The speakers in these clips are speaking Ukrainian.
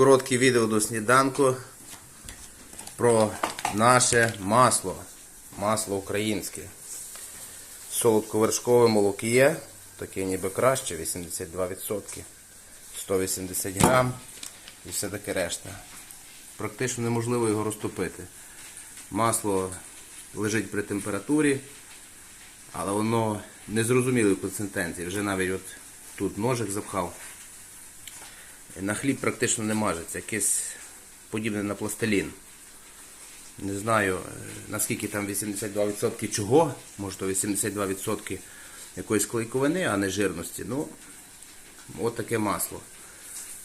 Коротке відео до сніданку про наше масло. Масло українське. Солодковершкове молокіє, таке ніби краще, 82%, 180 грам і все таке решта. Практично неможливо його розтопити. Масло лежить при температурі, але воно незрозумілої консистенції. Вже навіть от тут ножик запхав. На хліб практично не мажеться, якесь подібне на пластилін. Не знаю, е, наскільки там 82% чого, може то 82% якоїсь клейковини, а не жирності. Ну, от таке масло.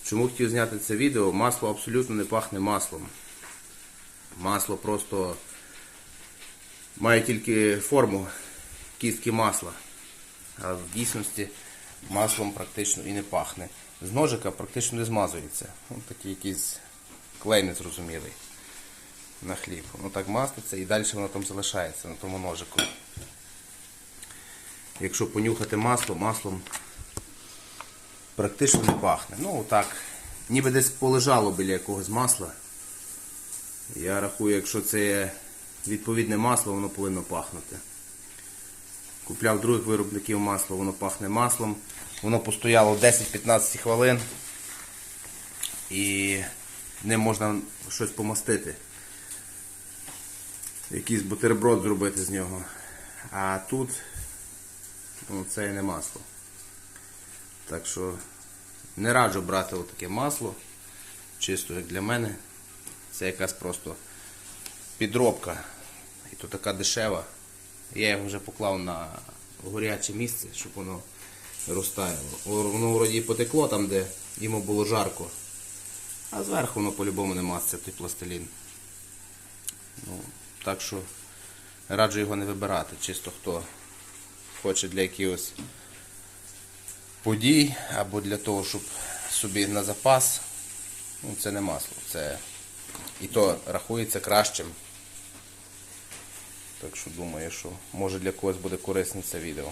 Чому хотів зняти це відео? Масло абсолютно не пахне маслом. Масло просто має тільки форму кістки масла. А в дійсності маслом практично і не пахне. З ножика практично не змазується. Ось такий якийсь клей незрозумілий на хліб. Воно так маститься і далі воно там залишається на тому ножику. Якщо понюхати масло, маслом практично не пахне. Ну так, ніби десь полежало біля якогось масла. Я рахую, якщо це відповідне масло, воно повинно пахнути. Купляв других виробників масла, воно пахне маслом. Воно постояло 10-15 хвилин і ним можна щось помастити. Якийсь бутерброд зробити з нього. А тут ну, це і не масло. Так що не раджу брати отаке масло, чисто як для мене. Це якась просто підробка. І то така дешева. Я його вже поклав на горяче місце, щоб воно розтаяло. Воно вроді потекло там, де йому було жарко. А зверху воно по-любому не масться той пластилін. Ну, так що раджу його не вибирати. Чисто хто хоче для якихось подій або для того, щоб собі на запас. Ну, це не масло. Це і то рахується кращим. Так що думаю, що може для когось буде корисне це відео.